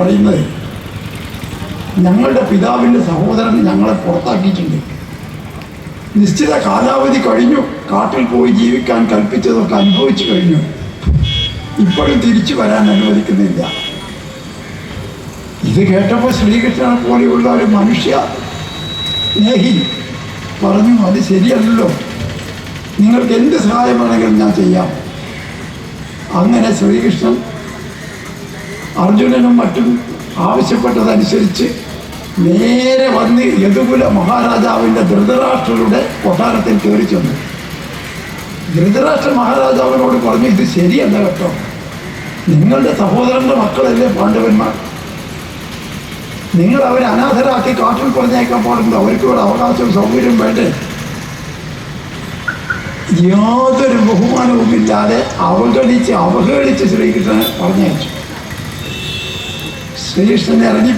പറയുന്നത് ഞങ്ങളുടെ പിതാവിന്റെ സഹോദരൻ ഞങ്ങളെ പുറത്താക്കിയിട്ടുണ്ട്. നിശ്ചിത കാലാവധി കഴിഞ്ഞു കാട്ടിൽ പോയി ജീവിക്കാൻ കൽപ്പിച്ചതൊക്കെ അനുഭവിച്ചു കഴിഞ്ഞു. ഇപ്പോഴും തിരിച്ചു വരാൻ അനുവദിക്കുന്നില്ല. ഇത് കേട്ടപ്പോൾ ശ്രീകൃഷ്ണനെ പോലെയുള്ള ഒരു മനുഷ്യ സ്നേഹി പറഞ്ഞു അത് ശരിയല്ലല്ലോ. നിങ്ങൾക്ക് എന്ത് സഹായം വേണമെങ്കിലും ഞാൻ ചെയ്യാം. അങ്ങനെ ശ്രീകൃഷ്ണൻ അർജുനനും മറ്റും ആവശ്യപ്പെട്ടതനുസരിച്ച് നേരെ വന്ന് യദുകുല മഹാരാജാവിന്റെ ധൃതരാഷ്ട്രരുടെ കൊട്ടാരത്തിൽ കയറി ചെന്നു. ധൃതരാഷ്ട്ര മഹാരാജാവിനോട് പറഞ്ഞു ഇത് ശരിയല്ല കേട്ടോ. നിങ്ങളുടെ സഹോദരന്റെ മക്കളല്ലേ പാണ്ഡവന്മാർ? നിങ്ങൾ അവരെ അനാഥരാക്കി കാട്ടിൽ പറഞ്ഞേക്കാൻ പാടുണ്ടോ അവർക്ക് ഇവിടെ അവകാശവും സൗകര്യവും വേണ്ടേ? യാതൊരു ബഹുമാനവും ഇല്ലാതെ അവഗണിച്ച് അവഹേളിച്ച് ശ്രീകൃഷ്ണനെ പറഞ്ഞയച്ചു. ശ്രീകൃഷ്ണൻ ഇറങ്ങി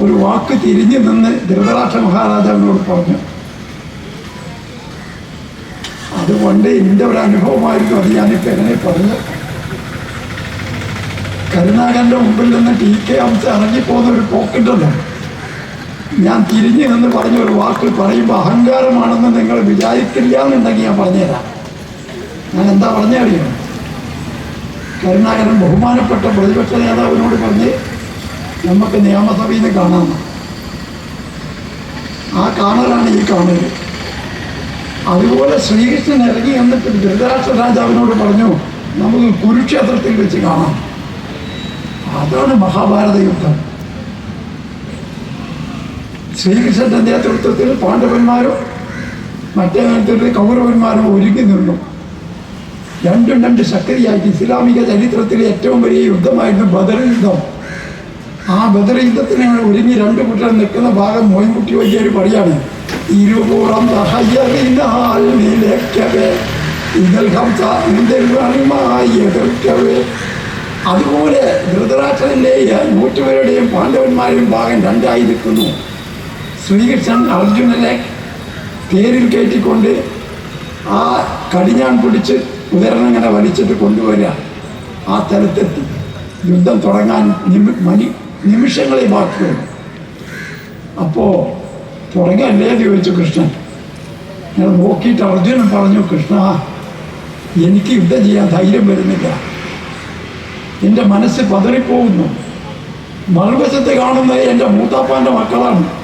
ഒരു വാക്ക് തിരിഞ്ഞു നിന്ന് ധൃതരാഷ്ട്ര മഹാരാജാവിനോട് പറഞ്ഞു അതുകൊണ്ട് എന്റെ ഒരു അനുഭവമായിരുന്നു അത് ഞാനിപ്പോൾ എങ്ങനെ പറഞ്ഞു? കരുണാകരന്റെ മുമ്പിൽ നിന്ന് ടി കെ അംശ ഇറങ്ങിപ്പോകുന്ന ഒരു പോക്കിട്ടുണ്ട് ഞാൻ തിരിഞ്ഞു നിന്ന് പറഞ്ഞ ഒരു വാക്ക് പറയുമ്പോൾ അഹങ്കാരമാണെന്ന് നിങ്ങൾ വിചാരിക്കില്ല എന്നുണ്ടെങ്കിൽ ഞാൻ പറഞ്ഞുതരാം. ഞാൻ എന്താ പറഞ്ഞറിയോ? കരുണാകരൻ ബഹുമാനപ്പെട്ട പ്രതിപക്ഷ നേതാവിനോട് പറഞ്ഞ് നമുക്ക് നിയമസഭയിൽ നിന്ന് കാണാം. ആ കാണലാണ് ഈ കാണൽ. അതുപോലെ ശ്രീകൃഷ്ണൻ ഇറങ്ങി എന്നിട്ട് ധൃതരാഷ്ട്ര രാജാവിനോട് പറഞ്ഞു നമുക്ക് കുരുക്ഷേത്രത്തിൽ വെച്ച് കാണാം. അതാണ് മഹാഭാരത യുദ്ധം. ശ്രീകൃഷ്ണന്റെ നേതൃത്വത്തിൽ പാണ്ഡവന്മാരും മറ്റേ നേതൃത്വത്തിൽ കൗരവന്മാരും ഒരുങ്ങി നിന്നു. രണ്ടും രണ്ട് ശക്തിയായിട്ട് ഇസ്ലാമിക ചരിത്രത്തിലെ ഏറ്റവും വലിയ യുദ്ധമായിരുന്നു ബദർ യുദ്ധം. ആ ബദർ യുദ്ധത്തിന് ഒരുങ്ങി രണ്ട് കുട്ടികൾ നിൽക്കുന്ന ഭാഗം മോയിൻകുട്ടി വലിയൊരു പറയാണ് ഇരുപൂറം അതുപോലെ ധൃതരാഷ്ട്രന്റെ നൂറ്റുപേരുടെയും പാണ്ഡവന്മാരുടെയും ഭാഗം രണ്ടായി നിൽക്കുന്നു. ശ്രീകൃഷ്ണൻ അർജുനനെ തേരിൽ കയറ്റിക്കൊണ്ട് ആ കടിഞ്ഞാൻ പിടിച്ച് കുതിരനങ്ങനെ വലിച്ചിട്ട് കൊണ്ടുവരിക. ആ തലത്തെത്തി യുദ്ധം തുടങ്ങാൻ മണി നിമിഷങ്ങളെ ബാക്കിയുള്ളൂ. അപ്പോൾ തുടങ്ങല്ലേ ചോദിച്ചു കൃഷ്ണൻ. ഞാൻ നോക്കിയിട്ട് അർജുനൻ പറഞ്ഞു കൃഷ്ണ എനിക്ക് യുദ്ധം ചെയ്യാൻ ധൈര്യം വരുന്നില്ല. എന്റെ മനസ്സ് പതറിപ്പോകുന്നു. മറുവശത്ത് കാണുന്നത് എന്റെ മൂത്താപ്പാന്റെ മക്കളാണ്.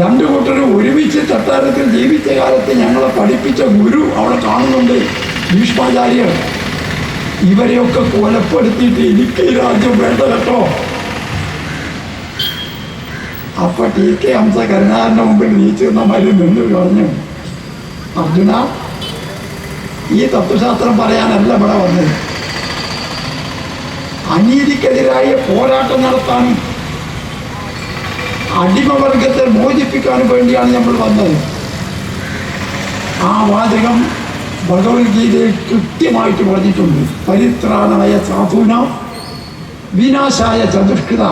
രണ്ടു കൂട്ടരും ഒരുമിച്ച് തട്ടാരത്തിൽ ജീവിച്ച കാലത്ത് ഞങ്ങളെ പഠിപ്പിച്ച ഗുരു അവിടെ കാണുന്നുണ്ട്. ഭീഷ്മാചാര്യർ. ഇവരെയൊക്കെ കൊലപ്പെടുത്തിയിട്ട് എനിക്ക് രാജ്യം വേണ്ട കേട്ടോ. അപ്പൊ ടി കെ ഹംസ കരുണാകരന്റെ മുമ്പിൽ നീച്ചുന്നമാര് നിന്ന് പറഞ്ഞു അർജുന ഈ തത്വശാസ്ത്രം പറയാനല്ല ഇവിടെ വന്നത്. അനീതിക്കെതിരായ പോരാട്ടം നടത്താനും അടിമവർഗത്തെ മോചിപ്പിക്കാൻ വേണ്ടിയാണ് നമ്മൾ വന്നത്. ആ വാചകം ഭഗവത്ഗീതയിൽ കൃത്യമായിട്ട് പറഞ്ഞിട്ടുണ്ട്. പരിത്രാണായ സാധുന വിനാശായ ചതുഷ്കൃത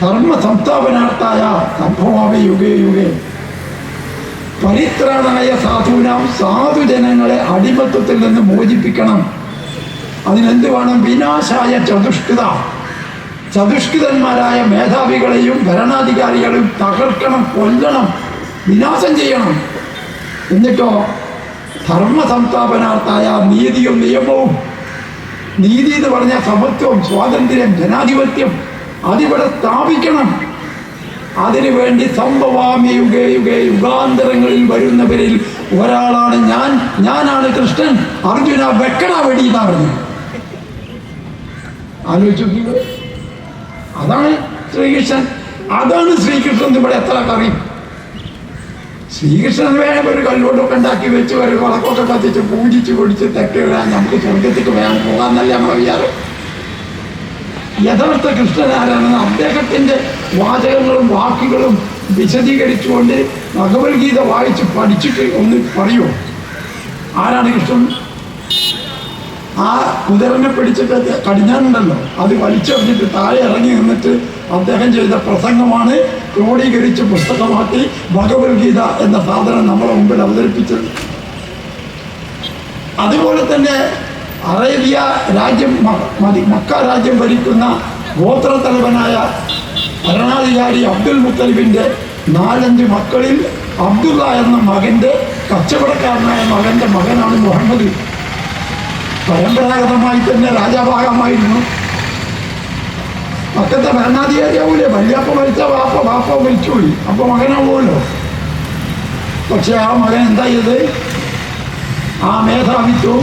ധർമ്മ സംസ്ഥാപനാർത്ഥായ സംഭവാമി യുഗേ യുഗേ. പരിത്രാണായ സാധുന സാധുജനങ്ങളെ അടിമത്വത്തിൽ നിന്ന് മോചിപ്പിക്കണം. അതിനെന്ത് വേണം വിനാശായ ചതുഷ്കൃത. ചതുഷ്കൃതന്മാരായ മേധാവികളെയും ഭരണാധികാരികളെയും തകർക്കണം കൊല്ലണം വിനാശം ചെയ്യണം. എന്നിട്ടോ ധർമ്മ സംസ്ഥാപനാർത്ഥായ നീതിയും നിയമവും നീതി എന്ന് പറഞ്ഞ സമത്വം സ്വാതന്ത്ര്യം ജനാധിപത്യം അതിവിടെ സ്ഥാപിക്കണം. അതിനു വേണ്ടി സംഭവാമി യുഗേ യുഗേ യുഗാന്തരങ്ങളിൽ വരുന്നവരിൽ ഒരാളാണ് ഞാൻ. ഞാനാണ് കൃഷ്ണൻ. അർജുന വെക്കട വെടി എന്നാ പറഞ്ഞു ആലോചിച്ചു. അതാണ് ശ്രീകൃഷ്ണൻ. അതാണ് ശ്രീകൃഷ്ണൻ ഇവിടെ എത്ര കറി ശ്രീകൃഷ്ണൻ വേണം ഒരു കല്ലോട്ടൊക്കെ ഉണ്ടാക്കി വെച്ച് ഒരു വിളക്കൊക്കെ കത്തിച്ച് പൂജിച്ച് പൊടിച്ച് തെറ്റ് വിടാൻ നമുക്ക് സ്വർഗത്തേക്ക് വേണം പോകാന്നല്ല നമ്മൾ വിചാരം? യഥാർത്ഥ കൃഷ്ണൻ ആരാണെന്ന് അദ്ദേഹത്തിന്റെ വാചകങ്ങളും വാക്കുകളും വിശദീകരിച്ചുകൊണ്ട് ഭഗവത്ഗീത വായിച്ച് പഠിച്ചിട്ട് ഒന്ന് പറയൂ ആരാണ് കൃഷ്ണൻ? ആ കുതിരനെ പിടിച്ചിട്ട് കടിഞ്ഞാനുണ്ടല്ലോ അത് വലിച്ചെറിഞ്ഞിട്ട് താഴെ ഇറങ്ങി നിന്നിട്ട് അദ്ദേഹം ചെയ്ത പ്രസംഗമാണ് ക്രോഡീകരിച്ച് പുസ്തകമാക്കി ഭഗവത്ഗീത എന്ന സാധനം നമ്മളെ മുമ്പിൽ അവതരിപ്പിച്ചത്. അതുപോലെ തന്നെ അറേബ്യ രാജ്യം മതി മക്ക രാജ്യം ഭരിക്കുന്ന ഗോത്രത്തലവനായ ഭരണാധികാരി അബ്ദുൽ മുത്തലിബിന്റെ നാലഞ്ച് മക്കളിൽ അബ്ദുള്ള എന്ന മകന്റെ കച്ചവടക്കാരനായ മകന്റെ മകനാണ് മുഹമ്മദ്. പരമ്പരാഗതമായി തന്നെ രാജാഭാഗമായിരുന്നു പക്കത്തെ ഭരണാധികാരിയാവൂലേ? വല്യപ്പ മരിച്ച വാപ്പ വാപ്പ മരിച്ചുപോയി അപ്പൊ മകനാവുമല്ലോ. പക്ഷെ ആ മകൻ എന്താ ചെയ്ത് ആ മേധാവിത്വം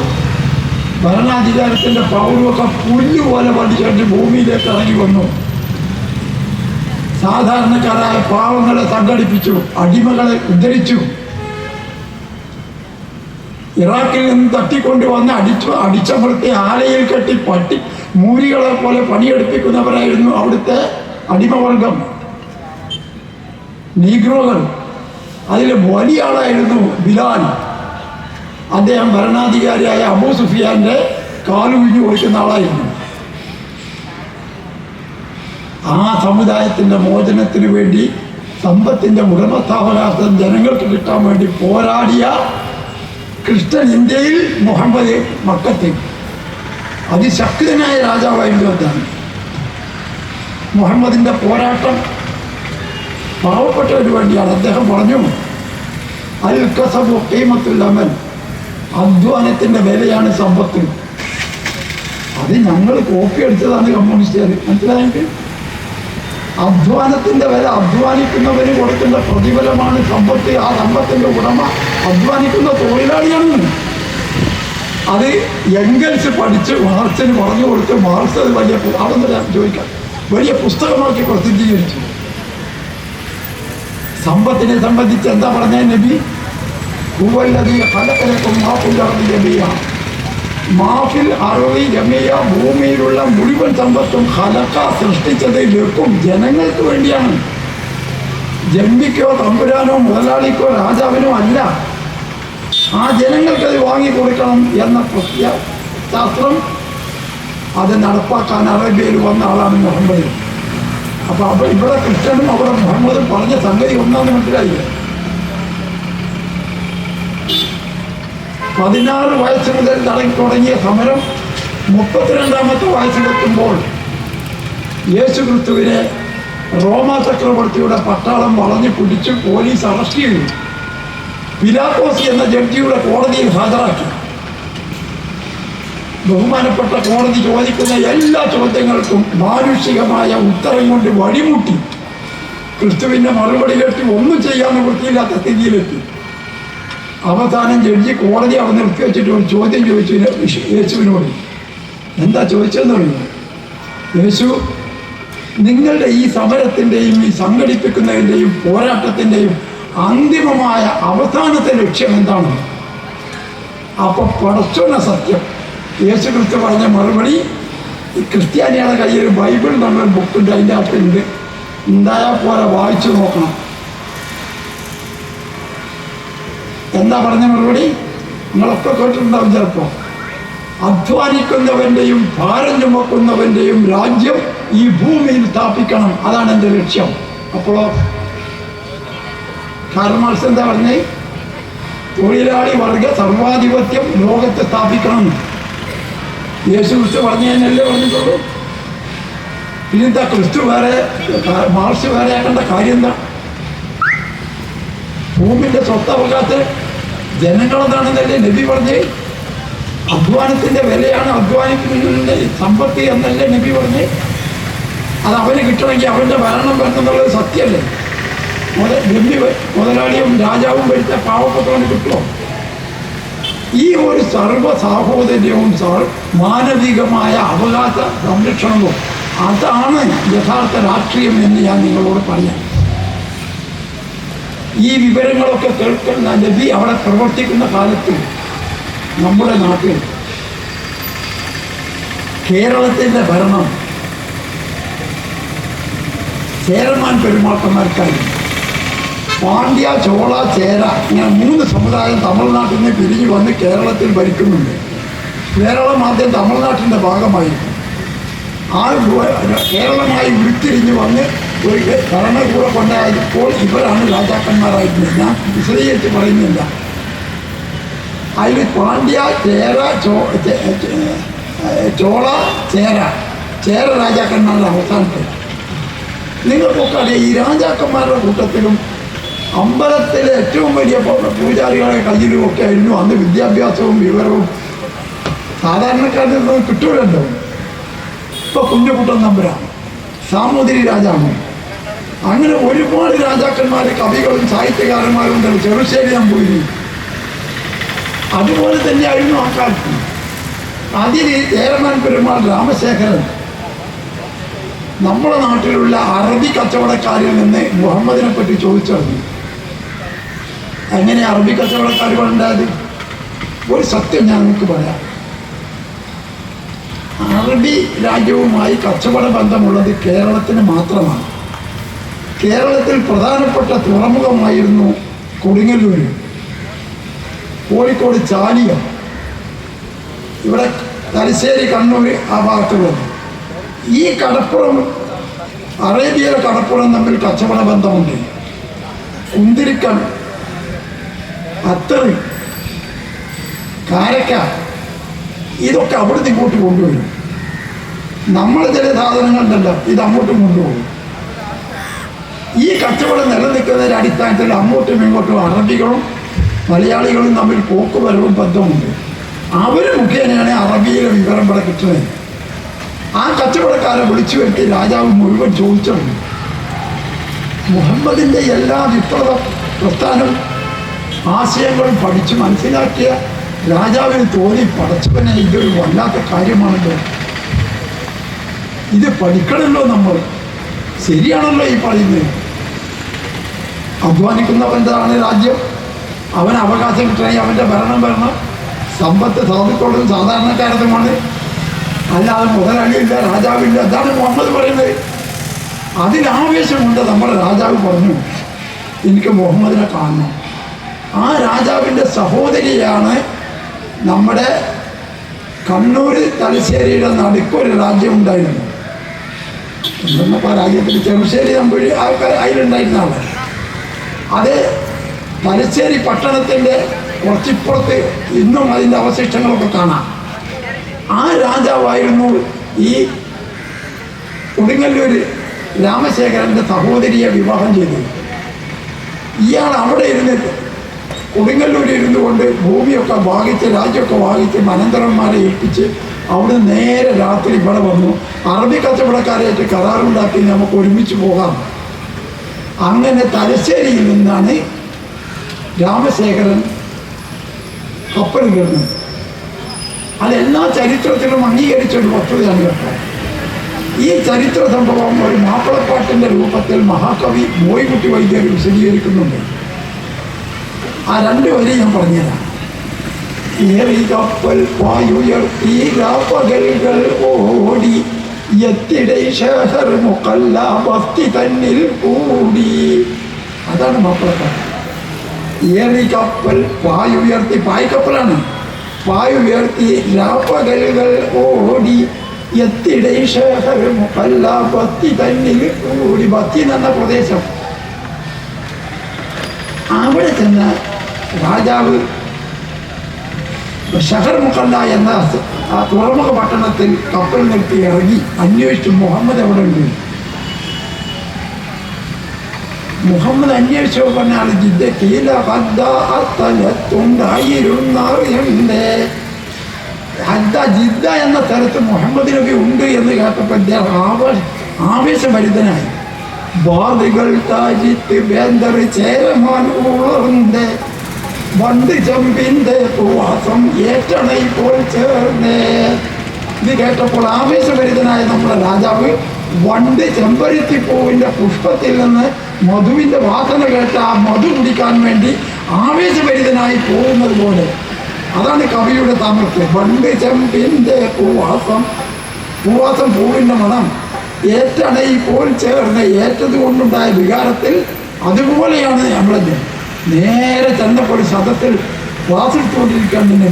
ഭരണാധികാരത്തിന്റെ പൗരമൊക്കെ പുല്ലുപോലെ പഠിച്ചിട്ട് ഭൂമിയിലേക്ക് ഇറങ്ങി വന്നു. സാധാരണക്കാരായ പാവങ്ങളെ സംഘടിപ്പിച്ചു അടിമകളെ ഉദ്ധരിച്ചു. ഇറാഖിൽ നിന്ന് തട്ടിക്കൊണ്ടുവന്ന് അടിച്ചു അടിച്ചമർത്തി ആലയിൽ കെട്ടി പട്ടി മൂരികളെ പോലെ പണിയെടുപ്പിക്കുന്നവരായിരുന്നു അവിടുത്തെ അടിമവർഗം. നീഗ്രോകൾ. അതിൽ വലിയ ആളായിരുന്നു ബിലാൽ. അദ്ദേഹം ഭരണാധികാരിയായ അബൂ സുഫിയാന്റെ കാലുവിഞ്ഞു കൊടുക്കുന്ന ആളായിരുന്നു. ആ സമുദായത്തിന്റെ മോചനത്തിന് വേണ്ടി സമ്പത്തിന്റെ ഉടമസ്ഥാവകാശം ജനങ്ങൾക്ക് കിട്ടാൻ വേണ്ടി പോരാടിയ ക്രിസ്ത്യൻ ഇന്ത്യയിൽ മുഹമ്മദ് മക്കത്തിൽ. അതിശക്തനായ രാജാവായിരുന്നു അദ്ദേഹം മുഹമ്മദിന്റെ പോരാട്ടം പാവപ്പെട്ടവന് വേണ്ടിയാണ്. അദ്ദേഹം പറഞ്ഞു അൽ കസബു കീമത്തുൽ അമൽ അധ്വാനത്തിന്റെ വിലയാണ് സമ്പത്ത്. അത് ഞങ്ങൾ കോപ്പി അടിച്ചതാണ് കമ്മ്യൂണിസ്റ്റുകാർ മനസ്സിലായെങ്കിൽ അധ്വാനത്തിന്റെ വില അധ്വാനിക്കുന്നവന് കൊടുക്കുന്ന പ്രതിഫലമാണ് സമ്പത്ത്. ആ സമ്പത്തിന്റെ ഉടമ അധ്വാനിക്കുന്ന തൊഴിലാളിയാണ്. അത് എംഗൽസ് പഠിച്ച് മാർക്സിന് പറഞ്ഞു കൊടുത്ത് മാർക്സ് അത് വലിയ ഞാൻ ചോദിക്കാം. വലിയ പുസ്തകമാക്കി പ്രസിദ്ധീകരിച്ചു. സമ്പത്തിനെ സംബന്ധിച്ച് എന്താ പറഞ്ഞ നബി? ഖലഖലക്കും മാഫിൽ അർളി ജമീഅ. മാഫിൽ അറവി രമയ ഭൂമിയിലുള്ള മുഴുവൻ സമ്പത്തും ഖലക്ക സൃഷ്ടിച്ചത് ലക്കും ജനങ്ങൾക്ക് വേണ്ടിയാണ്. ജമ്മിക്കോ തമ്പുരാനോ മുതലാളിക്കോ രാജാവിനോ അല്ല. ആ ജനങ്ങൾക്കായി വാങ്ങി കൊടുക്കണം എന്ന പ്രത്യ ശാസ്ത്രം അത് നടപ്പാക്കാൻ അറേബ്യയിൽ വന്ന ആളാണ് മുഹമ്മദ്. അപ്പോൾ അപ്പോൾ ഇവിടെ ക്രിസ്ത്യനും അവിടെ മുഹമ്മദും പറഞ്ഞ സംഗതി ഒന്നാന്ന് മനസ്സിലായില്ല? പതിനാറ് വയസ്സ് മുതൽ തടങ്ങി തുടങ്ങിയ സമരം മുപ്പത്തിരണ്ടാമത്തെ വയസ്സിലെത്തുമ്പോൾ യേശു ക്രിസ്തുവിനെ റോമ ചക്രവർത്തിയുടെ പട്ടാളം വളഞ്ഞു പിടിച്ച് പോലീസ് അറസ്റ്റ് ചെയ്തു. പിലാക്കോസ് എന്ന ജഡ്ജിയുടെ കോടതിയിൽ ഹാജരാക്കി. ബഹുമാനപ്പെട്ട കോടതി ചോദിക്കുന്ന എല്ലാ ചോദ്യങ്ങൾക്കും മാനുഷികമായ ഉത്തരം കൊണ്ട് വഴിമുട്ടി ക്രിസ്തുവിന്റെ മറുപടി കേട്ട് ഒന്നും ചെയ്യാൻ നിവൃത്തിയില്ലാത്ത സ്ഥിതിയിലെത്തി. അവസാനം ജഡ്ജി കോടതി അവിടെ നിർത്തി വെച്ചിട്ട് ഒരു ചോദ്യം ചോദിച്ചു യേശുവിനോട്. എന്താ ചോദിച്ചതെന്ന് പറയുന്നത് യേശു നിങ്ങളുടെ ഈ സമരത്തിന്റെയും ഈ സംഘടിപ്പിക്കുന്നതിന്റെയും പോരാട്ടത്തിന്റെയും അന്തിമമായ അവസാനത്തെ ലക്ഷ്യം എന്താണ്? അപ്പൊ പടച്ചോന സത്യം. യേശു ക്രിസ്തു പറഞ്ഞ മറുപടി ഈ ക്രിസ്ത്യാനിയുടെ കയ്യിൽ ബൈബിൾ നമ്മൾ ബുക്കുണ്ട് അതിന്റെ അകത്തുണ്ട്. ഉണ്ടായാൽ പോലെ വായിച്ചു നോക്കണം. എന്താ പറഞ്ഞ മറുപടി? നിങ്ങളൊക്കെ കേട്ടിട്ടുണ്ടാവും ചിലപ്പോൾ അധ്വാനിക്കുന്നവന്റെയും ഭാരം ചുമക്കുന്നവന്റെയും രാജ്യം ഈ ഭൂമിയിൽ സ്ഥാപിക്കണം. അതാണ് എന്റെ ലക്ഷ്യം. അപ്പോഴോ കാർമാർസ് എന്താ പറഞ്ഞേ? തൊഴിലാളി വർഗ സർവാധിപത്യം ലോകത്തെ സ്ഥാപിക്കണം. യേശു ക്രിസ്തു കഴിഞ്ഞല്ലേ പറഞ്ഞിട്ടുള്ളൂ? പിന്നെന്താ ക്രിസ്തു വേറെ മാർസ് വേറെ ആക്കേണ്ട കാര്യം എന്താ? ഭൂമിന്റെ സ്വത്തവകാശത്ത് ജനങ്ങളെന്താണെന്നല്ലേ നബി പറഞ്ഞേ? അധ്വാനത്തിന്റെ വിലയാണ് അധ്വാനിക്കുന്നതിന്റെ സമ്പത്തി എന്നല്ലേ നബി പറഞ്ഞേ? അത് അവന് കിട്ടണമെങ്കിൽ അവന്റെ ഭരണം വരണമെന്നുള്ളത് സത്യമല്ലേ? ഗംഭി മുതലാളിയും രാജാവും ഭരിച്ച പാവപ്പെട്ടവന് കിട്ടുമോ? ഈ ഒരു സർവ സാഹോദര്യവും മാനവികമായ അവകാശ സംരക്ഷണവും അതാണ് യഥാർത്ഥ രാഷ്ട്രീയം എന്ന് ഞാൻ നിങ്ങളോട് പറയാം. ഈ വിവരങ്ങളൊക്കെ കേൾക്കുന്ന നബി അവിടെ പ്രവർത്തിക്കുന്ന കാലത്ത് നമ്മുടെ നാട്ടിൽ കേരളത്തിന്റെ ഭരണം ചേരമാൻ പെരുമാക്കന്മാർക്കായി പാണ്ഡ്യ ചോള ചേര ഇങ്ങനെ മൂന്ന് സമുദായം തമിഴ്നാട്ടിൽ നിന്ന് പിരിഞ്ഞു വന്ന് കേരളത്തിൽ ഭരിക്കുന്നുണ്ട്. കേരളം ആദ്യം തമിഴ്നാട്ടിന്റെ ഭാഗമായിരുന്നു. ആ കേരളമായി ഉരുത്തിരിഞ്ഞ് വന്ന് ഒരു ഭരണകൂടം കൊണ്ടായപ്പോൾ ഇവരാണ് രാജാക്കന്മാരായിരുന്നത് ഞാൻ വിശദീകരിച്ച് പറയുന്നില്ല. അതിൽ പാണ്ഡ്യ ചേര ചോ ചോള ചേര. ചേര രാജാക്കന്മാരുടെ അവസാനത്തെ. നിങ്ങൾക്കൊക്കെ അറിയാം ഈ രാജാക്കന്മാരുടെ കൂട്ടത്തിലും അമ്പലത്തിലെ ഏറ്റവും വലിയ പൂജാരികളെ കയ്യിലും ഒക്കെ ആയിരുന്നു. അന്ന് വിദ്യാഭ്യാസവും വിവരവും സാധാരണക്കാരിൽ നിന്ന് കിട്ടൂലല്ലോ. ഇപ്പൊ കുഞ്ഞുകുട്ടൻ നമ്പുരാണ് സാമൂതിരി രാജാവ് അങ്ങനെ ഒരുപാട് രാജാക്കന്മാർ കവികളും സാഹിത്യകാരന്മാരും ഉണ്ട്. ചെറുശ്ശേരി നമ്പൂരി അതുപോലെ തന്നെയായിരുന്നു ആ കാലത്ത്. അതിൽ ചേരമാൻ പെരുമാൾ രാമശേഖരൻ നമ്മുടെ നാട്ടിലുള്ള അറബി കച്ചവടക്കാരിൽ നിന്ന് മുഹമ്മദിനെ പറ്റി ചോദിച്ചറിഞ്ഞു. എങ്ങനെ അറബി കച്ചവടക്കാർ ഉണ്ടായത് ഒരു സത്യം ഞാൻ നിങ്ങൾക്ക് പറയാം. അറബി രാജ്യവുമായി കച്ചവട ബന്ധമുള്ളത് കേരളത്തിന് മാത്രമാണ്. കേരളത്തിൽ പ്രധാനപ്പെട്ട തുറമുഖമായിരുന്നു കൊടുങ്ങല്ലൂർ കോഴിക്കോട് ചാലിയം. ഇവിടെ തലശ്ശേരി കണ്ണൂർ ആ ഭാഗത്തുള്ളത്. ഈ കടപ്പുറം അറേബ്യയിലെ കടപ്പുറം തമ്മിൽ കച്ചവട ബന്ധമുണ്ട്. കുന്തിരിക്കൺ അത്തറി കാരക്ക ഇതൊക്കെ അവിടുന്ന് ഇങ്ങോട്ട് കൊണ്ടുവരും. നമ്മൾ ചില സാധനങ്ങളുണ്ടല്ലോ ഇത് അങ്ങോട്ടും കൊണ്ടുപോകും. ഈ കച്ചവടം നിലനിൽക്കുന്നതിന്റെ അടിസ്ഥാനത്തിൽ അങ്ങോട്ടും ഇങ്ങോട്ടും അറബികളും മലയാളികളും തമ്മിൽ പോക്കുവരവും ബന്ധമുണ്ട്. അവർ മുഖേനയാണ് അറബിയിലെ വിവരം ഇവിടെ കിട്ടുന്നത്. ആ കച്ചവടക്കാരെ വിളിച്ചു വരുത്തി രാജാവ് മുഴുവൻ ചോദിച്ചിട്ടുണ്ട് മുഹമ്മദിന്റെ എല്ലാ വിപ്ലവ പ്രസ്ഥാനം ആശയങ്ങളും പഠിച്ച് മനസ്സിലാക്കിയ രാജാവിന് തോന്നി പടച്ചവനെ ഇതൊരു വല്ലാത്ത കാര്യമാണല്ലോ. ഇത് പഠിക്കണമല്ലോ നമ്മൾ. ശരിയാണല്ലോ ഈ പറയുന്നത്. അധ്വാനിക്കുന്നവന്റെതാണ് രാജ്യം? അവൻ അവകാശം കിട്ടണമെങ്കിൽ അവന്റെ ഭരണം വരണം. സമ്പത്ത് സാധുക്കളും സാധാരണക്കാരതുമാണ് അല്ലാതെ മുതലാളിയില്ല രാജാവില്ല അതാണ് മുഹമ്മദ് പറയുന്നത്. അതിലാവേശമുണ്ട് നമ്മുടെ രാജാവ് പറഞ്ഞു. എനിക്ക് മുഹമ്മദിനെ കാണണം. ആ രാജാവിന്റെ സഹോദരിയാണ് നമ്മുടെ കണ്ണൂർ തലശ്ശേരിയുടെ നടുക്കൊരു രാജ്യം ഉണ്ടായിരുന്നു എന്തെന്നപ്പോൾ ആ രാജ്യത്തിൽ ചെറുശ്ശേരി നമ്പൂരി ആൾ അത് തലശ്ശേരി പട്ടണത്തിന്റെ കുറച്ചിപ്പുറത്ത് ഇന്നും അതിന്റെ അവശിഷ്ടങ്ങളൊക്കെ കാണാം. ആ രാജാവായിരുന്നു ഈ കൊടുങ്ങല്ലൂർ രാമശേഖരന്റെ സഹോദരിയെ വിവാഹം ചെയ്തത്. ഇയാൾ അവിടെ ഇരുന്നിട്ട് കൊടുങ്ങല്ലൂർ ഇരുന്നു കൊണ്ട് ഭൂമിയൊക്കെ വാങ്ങിച്ച് രാജ്യമൊക്കെ വാങ്ങിച്ച് മനന്തരന്മാരെ ഏൽപ്പിച്ച് അവിടെ നേരെ രാത്രി ഇവിടെ വന്നു. അറബി കച്ചവടക്കാരായിട്ട് കരാറുണ്ടാക്കി നമുക്ക് ഒരുമിച്ച് പോകാം. അങ്ങനെ തലശ്ശേരിയിൽ നിന്നാണ് രാമശേഖരൻ കപ്പൽ കയറുന്നത്. അതെല്ലാ ചരിത്രത്തിലും അംഗീകരിച്ചൊരു വസ്തുതയാണ് കേട്ടോ ഈ ചരിത്ര സംഭവം ഒരു മാപ്പിളപ്പാട്ടിന്റെ രൂപത്തിൽ മഹാകവി മോയിക്കുട്ടി വൈദ്യർ വിശദീകരിക്കുന്നുണ്ട് ആ രണ്ട് വരി ഞാൻ പറഞ്ഞതാണ് കപ്പൽ വായുയർത്തി ഓടി തന്നിൽ കൂടി. അതാണ് മാപ്പിളപ്പാട്ട് ഏറി കപ്പൽ പായുയർത്തി പായ്ക്കപ്പലാണ് പായുയർത്തി രാപ്പകലുകൾ ഓടി എത്തിടെ ശേഖർ ഭക്തി തന്നിൽ കൂടി. ഭക്തി എന്ന പ്രദേശം. അവിടെ ചെന്ന് രാജാവ് ഷഹർ മുഖല്ല എന്ന ആ തുറമുഖ പട്ടണത്തിൽ കപ്പൽ നിർത്തി ഇറങ്ങി അന്വേഷിച്ചു. മുഹമ്മദ് എവിടെ ഉണ്ട് മുഹമ്മദ് അന്വേഷിച്ചു സ്ഥലത്തുണ്ടായിരുന്നറിയണ്ടേ ഹദ്ദ ജിദ്ദ എന്ന സ്ഥലത്ത് മുഹമ്മദിനൊക്കെ ഉണ്ട് എന്ന് കേട്ടപ്പോൾ അദ്ദേഹം ആവേശ ആവേശഭരിതനായി. ബാധികൾ താജിത്ത് ബേന്ദർ ചേരമാൻ വണ്ട് ചെമ്പിന്റെ പ്രവാസം ഏറ്റണൈ പോൽ ചേർന്നേ. ഇത് കേട്ടപ്പോൾ ആവേശഭരിതനായ നമ്മുടെ രാജാവ് വണ്ട് ചെമ്പരുത്തി പൂവിന്റെ പുഷ്പത്തിൽ നിന്ന് മധുവിന്റെ വാസന കേട്ട് ആ മധു കുടിക്കാൻ വേണ്ടി ആവേശഭരിതനായി പോകുന്നത് പോലെ. അതാണ് കവിയുടെ താമസം വണ്ട് ചെമ്പിന്റെ പൂവാസം പൂവാസം പൂവിന്റെ മണം. ഏറ്റണയിൽ പോൽ ചേർന്ന്. ഏറ്റത് കൊണ്ടുണ്ടായ വികാരത്തിൽ അതുപോലെയാണ് നമ്മളെ നേരെ ചെന്നപ്പോൾ സദത്തിൽ വാസിച്ചുകൊണ്ടിരിക്കുകയാണ് തന്നെ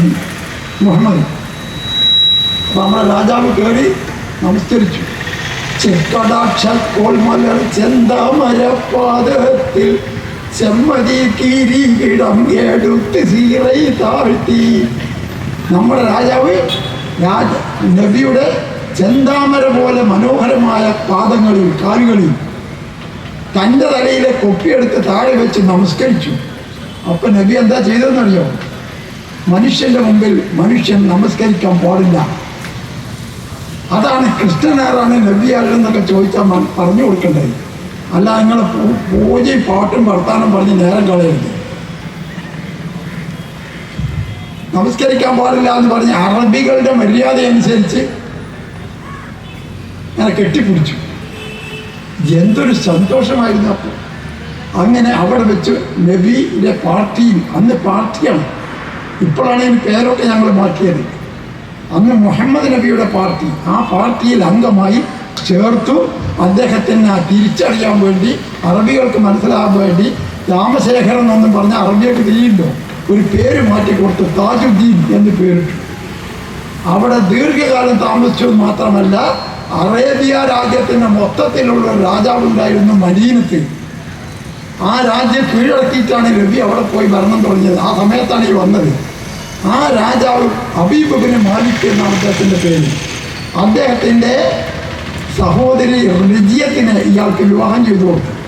മുഹമ്മദ് നമ്മുടെ രാജാവ് കയറി നമസ്കരിച്ചു. ചെക്കടാക്ഷ കോൾമലർ ചെന്താമരപാദത്തിൽ ചെമ്മതി കിരീടം എടുത്ത് സീറൈ താഴ്ത്തി. നമ്മുടെ രാജാവ് രാജ നബിയുടെ ചെന്താമര പോലെ മനോഹരമായ പാദങ്ങളിൽ കാലുകളിൽ തന്റെ തലയിലെ കൊപ്പിയെടുത്ത് താഴെ വെച്ച് നമസ്കരിച്ചു. അപ്പം നബി എന്താ ചെയ്തതെന്നറിയോ? മനുഷ്യന്റെ മുമ്പിൽ മനുഷ്യൻ നമസ്കരിക്കാൻ പാടില്ല. അതാണ് കൃഷ്ണനാരാണ് നബിയാരെന്നൊക്കെ ചോദിച്ചാൽ പറഞ്ഞു കൊടുക്കേണ്ടത് അല്ല നിങ്ങളെ പൂജയും പാട്ടും വർത്താനം പറഞ്ഞ് നേരം കളയരുത്. നമസ്കരിക്കാൻ പാടില്ല എന്ന് പറഞ്ഞ് അറബികളുടെ മര്യാദ അനുസരിച്ച് ഞാൻ കെട്ടിപ്പിടിച്ചു. എന്തൊരു സന്തോഷമായിരുന്നു അപ്പോൾ അങ്ങനെ അവിടെ വെച്ച് നബിയുടെ പാർട്ടിയും അന്ന് പാർട്ടിയാണ്. ഇപ്പോഴാണ് ഈ പേരൊക്കെ ഞങ്ങൾ മാറ്റിയത്. അന്ന് മുഹമ്മദ് നബിയുടെ പാർട്ടി ആ പാർട്ടിയിൽ അംഗമായി ചേർത്തു. അദ്ദേഹത്തിന് തിരിച്ചറിയാൻ വേണ്ടി അറബികൾക്ക് മനസ്സിലാകാൻ വേണ്ടി രാമശേഖരൻ എന്നും പറഞ്ഞ അറബികൾക്ക് തിരിയുണ്ടോ ഒരു പേര് മാറ്റി കൊടുത്തു താജുദ്ദീൻ എന്ന് പേരിട്ടു. അവിടെ ദീർഘകാലം താമസിച്ചു മാത്രമല്ല അറേബ്യ രാജ്യത്തിന്റെ മൊത്തത്തിലുള്ള ഒരു രാജാവുണ്ടായിരുന്നു മദീനത്തിൽ ആ രാജ്യം കീഴടക്കിയിട്ടാണ് രവി അവിടെ പോയി ഭരണം തുടങ്ങിയത്. ആ സമയത്താണ് ഈ വന്നത്. ആ രാജാവ് അബീബിന് മാലിക് എന്നാണ് അദ്ദേഹത്തിന്റെ പേര്. അദ്ദേഹത്തിന്റെ സഹോദരി റിജിയത്തിനെ ഇയാൾക്ക് വിവാഹം ചെയ്തു കൊടുത്തു.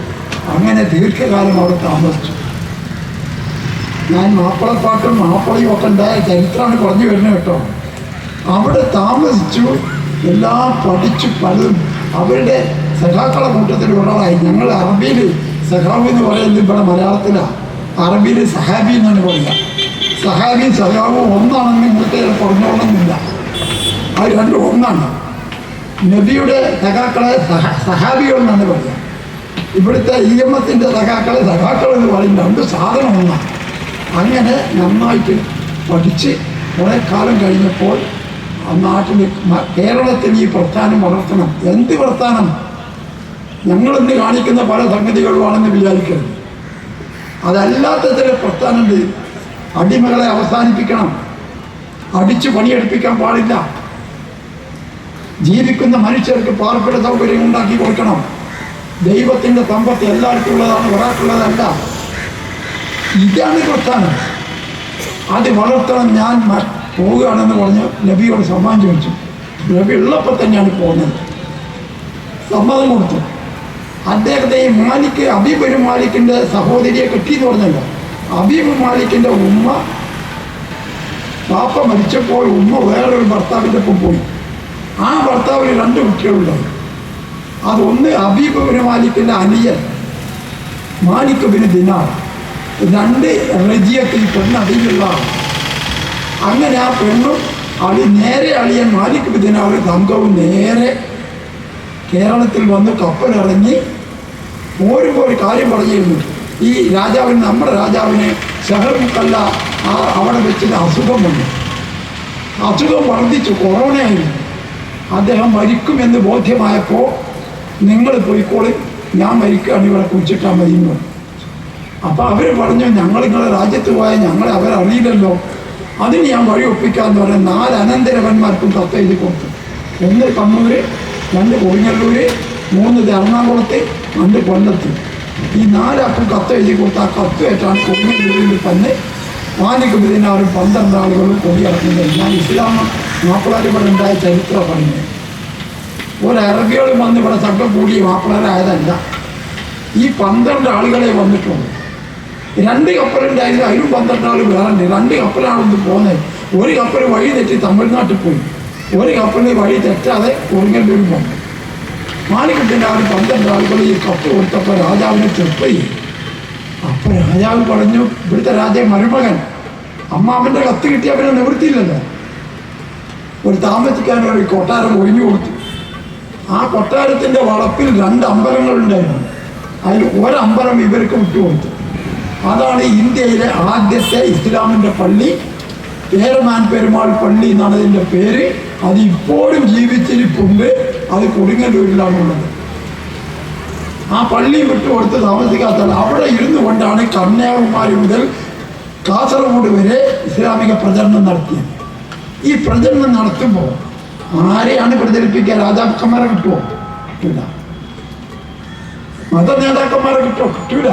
അങ്ങനെ ദീർഘകാലം അവിടെ താമസിച്ചു. ഞാൻ മാപ്പിളപ്പാട്ടും മാപ്പിളയും ഒക്കെ ഉണ്ടായ ചരിത്രമാണ് പറഞ്ഞു വരുന്നത് കേട്ടോ. അവിടെ താമസിച്ചു. എല്ലാം പഠിച്ചു പലതും അവരുടെ സഖാക്കളെ കൂട്ടത്തിൽ ഞങ്ങൾ അറബിയിൽ സഹാബി എന്ന് പറയുന്നത് ഇവിടെ മലയാളത്തിലാണ് അറബിയിൽ സഹാബി എന്നാണ് പറയുക. സഹാബിയും സഹാബും ഒന്നാണെന്ന് ഇങ്ങോട്ട് പറഞ്ഞോളണമെന്നില്ല. അത് രണ്ടും ഒന്നാണ്. നബിയുടെ സഖാക്കളെ സഹ സഹാബികൾ എന്നാണ് പറയുക. ഇവിടുത്തെ ഇ എം എസിന്റെ സഖാക്കളെ സഖാക്കൾ എന്ന് പറയും രണ്ട് സാധനം ഒന്നാണ്. അങ്ങനെ നന്നായിട്ട് പഠിച്ച് കുറേ കാലം കഴിഞ്ഞപ്പോൾ നാട്ടിൽ കേരളത്തിൽ ഈ പ്രസ്ഥാനം വളർത്തണം. എന്ത് പ്രസ്ഥാനം? ഞങ്ങളിന്ന് കാണിക്കുന്ന പല സംഗതികളുമാണെന്ന് വിചാരിക്കരുത്. അതല്ലാത്ത ചില പ്രസ്ഥാനമുണ്ട്. അടിമകളെ അവസാനിപ്പിക്കണം. അടിച്ചു പണിയെടുപ്പിക്കാൻ പാടില്ല. ജീവിക്കുന്ന മനുഷ്യർക്ക് പാർപ്പിട സൗകര്യം ഉണ്ടാക്കി കൊടുക്കണം. ദൈവത്തിന്റെ സമ്പത്ത് എല്ലാവർക്കും ഉള്ളതാണ് ഒരാൾക്കുള്ളതല്ല. ഇതാണ് പ്രസ്ഥാനം. അത് വളർത്തണം. ഞാൻ പോവുകയാണെന്ന് പറഞ്ഞ് നബിയോട് സമ്മാനം ചോദിച്ചു. നബി ഉള്ളപ്പോൾ തന്നെയാണ് പോകുന്നത്. സമ്മതം കൊടുത്തു. അദ്ദേഹത്തെ ഈ മാലിക്ക് അബീബ് മാലിക്കിന്റെ സഹോദരിയെ കിട്ടിയെന്ന് പറഞ്ഞല്ലോ. അബീബ് മാലിക്കിന്റെ ഉമ്മ പാപ്പ മരിച്ചപ്പോൾ ഉമ്മ വേറൊരു ഭർത്താവിന്റെ ഒപ്പം പോയി. ആ ഭർത്താവിന് രണ്ട് കുട്ടികളുണ്ടായി. അതൊന്ന് അബീബ് ബിൻ മാലിക്കിന്റെ അനിയൻ മാലിക് ബിൻ ദിനാർ രണ്ട് റജിയത്തിൽ പെണ്ണ് ആൾ. അങ്ങനെ ആ പെണ്ണും അളി നേരെ അളിയൻ മാലിക് അവർ തങ്കവും നേരെ കേരളത്തിൽ വന്ന് കപ്പലിറങ്ങി ഓരോ കാര്യം പറഞ്ഞിരുന്നു. ഈ രാജാവിന് നമ്മുടെ രാജാവിന് ശഹർമുക്കല്ല ആ അവിടെ വെച്ചിട്ട് അസുഖം വന്നു അസുഖം വർദ്ധിച്ചു കൊറോണയായിരുന്നു അദ്ദേഹം മരിക്കുമെന്ന് ബോധ്യമായപ്പോൾ നിങ്ങൾ പോയിക്കോളി ഞാൻ മരിക്കുകയാണ് ഇവിടെ കുഴിച്ചിട്ടാൽ മതി അപ്പോൾ അവർ പറഞ്ഞു ഞങ്ങൾ നിങ്ങളുടെ രാജ്യത്ത് പോയാൽ ഞങ്ങളെ അവരറിയില്ലല്ലോ. അതിന് ഞാൻ വഴി ഒപ്പിക്കാൻ പറഞ്ഞ നാല് അനന്തരവന്മാർക്കും കത്ത് എഴുതി കൊടുത്തു. ഒന്ന് കണ്ണൂര് രണ്ട് കൊടുങ്ങല്ലൂര് മൂന്ന് എറണാകുളത്ത് രണ്ട് കൊല്ലത്ത്. ഈ നാലാൾക്കും കത്ത് എഴുതി കൊടുത്ത ആ കത്ത് ഏറ്റാണ് കൊടുങ്ങല്ലൂരിൽ തന്നെ മാലിക് പതിനാറും പന്ത്രണ്ട് ആളുകളും കൊടിയിറക്കുന്നത്. ഞാൻ ഇസ്ലാം ഉണ്ടായ ചരിത്രം പറഞ്ഞു ഒരു അറബികളും വന്ന് ഇവിടെ സംഘം കൂടി മാപ്പിളരായതല്ല. ഈ പന്ത്രണ്ട് ആളുകളെ വന്നിട്ടുള്ളൂ. രണ്ട് കപ്പലുണ്ടായിരുന്നു അതിലും പന്ത്രണ്ട് ആൾ വേറെ രണ്ട് കപ്പലാണെന്ന് പോകുന്നത് ഒരു കപ്പൽ വഴി തെറ്റി തമിഴ്നാട്ടിൽ പോയി. ഒരു കപ്പലിന് വഴി തെറ്റാതെ കൊടുങ്ങല്ലൂർ പോയി മാണിക്കുട്ടിന്റെ ആൾ പന്ത്രണ്ട് ആളുകൾ ഈ കപ്പ് കൊടുത്തപ്പോൾ രാജാവിനെ ചെപ്പ് ചെയ്യും അപ്പോൾ രാജാവ് പറഞ്ഞു ഇവിടുത്തെ രാജ മരുമകൻ. അമ്മാവന്റെ കത്ത് കിട്ടിയ അവനെ നിവൃത്തിയില്ലല്ലോ. ഒരു താമസിക്കാൻ ഒരു കൊട്ടാരം ഒഴിഞ്ഞു കൊടുത്തു. ആ കൊട്ടാരത്തിന്റെ വളപ്പിൽ രണ്ട് അമ്പലങ്ങളുണ്ടായിരുന്നു. അതിൽ ഒരമ്പലം ഇവർക്ക് വിട്ടുകൊടുത്തു. അതാണ് ഇന്ത്യയിലെ ആദ്യത്തെ ഇസ്ലാമിന്റെ പള്ളി. പേരമാൻ പെരുമാൾ പള്ളി എന്നാണ് പേര്. അത് ഇപ്പോഴും ജീവിച്ചിരിപ്പുണ്ട്. അത് കൊടുങ്ങല്ലൂരിലാണുള്ളത്. ആ പള്ളി വിട്ടുകൊടുത്ത് താമസിക്കാത്ത അവിടെ ഇരുന്നു കൊണ്ടാണ് കന്യാകുമാരി മുതൽ കാസർഗോഡ് വരെ ഇസ്ലാമിക പ്രചരണം നടത്തിയത്. ഈ പ്രചരണം നടത്തുമ്പോൾ ആരെയാണ് പ്രചരിപ്പിക്കുക? രാജാക്കന്മാരെ കിട്ടുമോ കിട്ടില്ല മത നേതാക്കന്മാരെ കിട്ടുമോ കിട്ടൂല.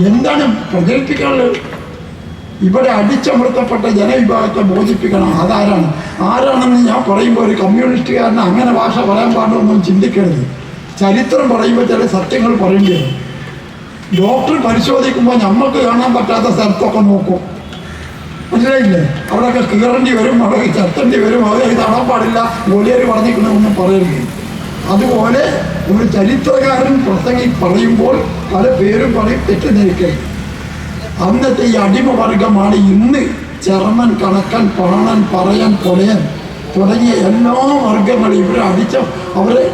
എന്താണ് പ്രചരിപ്പിക്കാനുള്ളത് ഇവിടെ അടിച്ചമർത്തപ്പെട്ട ജനവിഭാഗത്തെ ബോധിപ്പിക്കണം അതാരാണ്? ആരാണെന്ന് ഞാൻ പറയുമ്പോൾ ഒരു കമ്മ്യൂണിസ്റ്റുകാരന് അങ്ങനെ ഭാഷ പറയാൻ പാടുമെന്നും ചിന്തിക്കരുത്. ചരിത്രം പറയുമ്പോൾ ചില സത്യങ്ങൾ പറയേണ്ടി വരും. ഡോക്ടർ പരിശോധിക്കുമ്പോൾ നമ്മൾക്ക് കാണാൻ പറ്റാത്ത സ്ഥലത്തൊക്കെ നോക്കും. മനസ്സിലായില്ലേ? അവിടെയൊക്കെ കീറേണ്ടി വരും അവിടെ ചെത്തേണ്ടി വരും അത് കാണാൻ പാടില്ല ഗോലിയർ പറഞ്ഞിരിക്കണമെന്നും പറയരുത്. അതുപോലെ ഒരു ചരിത്രകാരൻ പ്രസംഗി പറയുമ്പോൾ പല പേരും പറയും തെറ്റിദ്ധരിക്കരുത്. അന്നത്തെ ഈ അടിമവർഗമാണ് ഇന്ന് ചർമ്മൻ കണക്കൻ പാണൻ പറയാൻ കൊലയൻ തുടങ്ങിയ എല്ലാ വർഗങ്ങളും ഇവരെ അടിച്ച അവരെ